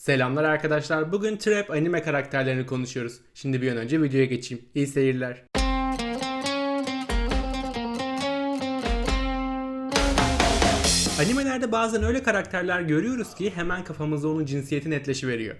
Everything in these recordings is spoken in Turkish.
Selamlar arkadaşlar. Bugün Trap anime karakterlerini konuşuyoruz. Şimdi bir an önce videoya geçeyim. İyi seyirler. Animelerde bazen öyle karakterler görüyoruz ki hemen kafamızda onun cinsiyeti netleşiveriyor.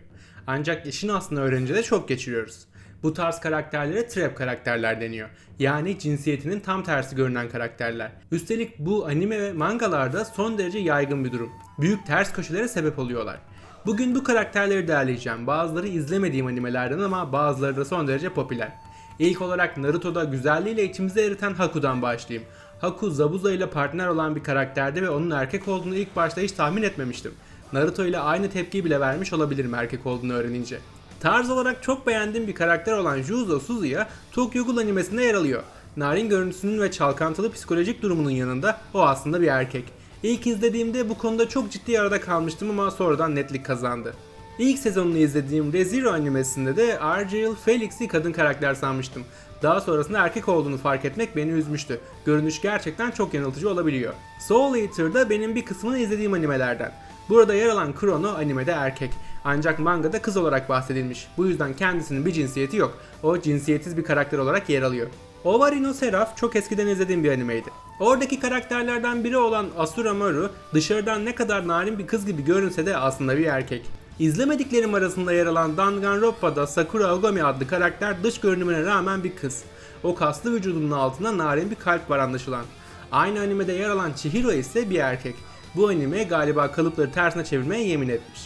Ancak işin aslında öğrenince de çok geçiriyoruz. Bu tarz karakterlere trap karakterler deniyor. Yani cinsiyetinin tam tersi görünen karakterler. Üstelik bu anime ve mangalarda son derece yaygın bir durum. Büyük ters köşelere sebep oluyorlar. Bugün bu karakterleri değerleyeceğim. Bazıları izlemediğim animelerden ama bazıları da son derece popüler. İlk olarak Naruto'da güzelliğiyle içimize eriten Haku'dan başlayayım. Haku Zabuza ile partner olan bir karakterdi ve onun erkek olduğunu ilk başta hiç tahmin etmemiştim. Naruto ile aynı tepkiyi bile vermiş olabilirim erkek olduğunu öğrenince. Tarz olarak çok beğendiğim bir karakter olan Juzo Suzuya Tokyo Ghoul animesinde yer alıyor. Narin görüntüsünün ve çalkantılı psikolojik durumunun yanında o aslında bir erkek. İlk izlediğimde bu konuda çok ciddi arada kalmıştım ama sonradan netlik kazandı. İlk sezonunu izlediğim ReZero animesinde de Argyle Felix'i kadın karakter sanmıştım. Daha sonrasında erkek olduğunu fark etmek beni üzmüştü. Görünüş gerçekten çok yanıltıcı olabiliyor. Soul Eater'da benim bir kısmını izlediğim animelerden. Burada yer alan Chrono animede erkek. Ancak mangada kız olarak bahsedilmiş. Bu yüzden kendisinin bir cinsiyeti yok. O cinsiyetsiz bir karakter olarak yer alıyor. Ovari no Seraph çok eskiden izlediğim bir animeydi. Oradaki karakterlerden biri olan Asura Maru dışarıdan ne kadar narin bir kız gibi görünse de aslında bir erkek. İzlemediklerim arasında yer alan Danganronpa'da Sakura Ogami adlı karakter dış görünümüne rağmen bir kız. O kaslı vücudunun altında narin bir kalp var anlaşılan. Aynı animede yer alan Chihiro ise bir erkek. Bu anime galiba kalıpları tersine çevirmeye yemin etmiş.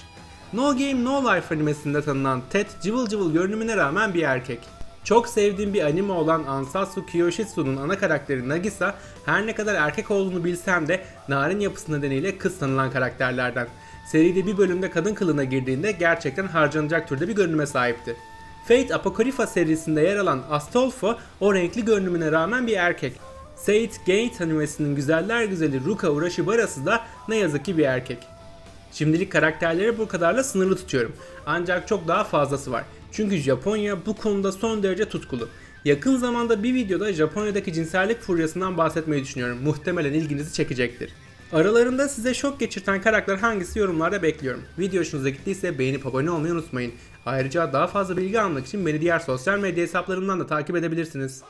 No Game No Life animesinde tanınan Ted cıvıl cıvıl görünümüne rağmen bir erkek. Çok sevdiğim bir anime olan Ansatsu Kyoshitsu'nun ana karakteri Nagisa her ne kadar erkek olduğunu bilsem de narin yapısı nedeniyle kız sanılan karakterlerden. Seride bir bölümde kadın kılığına girdiğinde gerçekten harcanacak türde bir görünüme sahipti. Fate Apocrypha serisinde yer alan Astolfo o renkli görünümüne rağmen bir erkek. Sage Gate animesinin güzeller güzeli Ruka Urashibara'sı da ne yazık ki bir erkek. Şimdilik karakterleri bu kadarla sınırlı tutuyorum. Ancak çok daha fazlası var. Çünkü Japonya bu konuda son derece tutkulu. Yakın zamanda bir videoda Japonya'daki cinsellik furyasından bahsetmeyi düşünüyorum. Muhtemelen ilginizi çekecektir. Aralarında size şok geçirten karakter hangisi yorumlarda bekliyorum. Video hoşunuza gittiyse beğenip abone olmayı unutmayın. Ayrıca daha fazla bilgi almak için beni diğer sosyal medya hesaplarımdan da takip edebilirsiniz.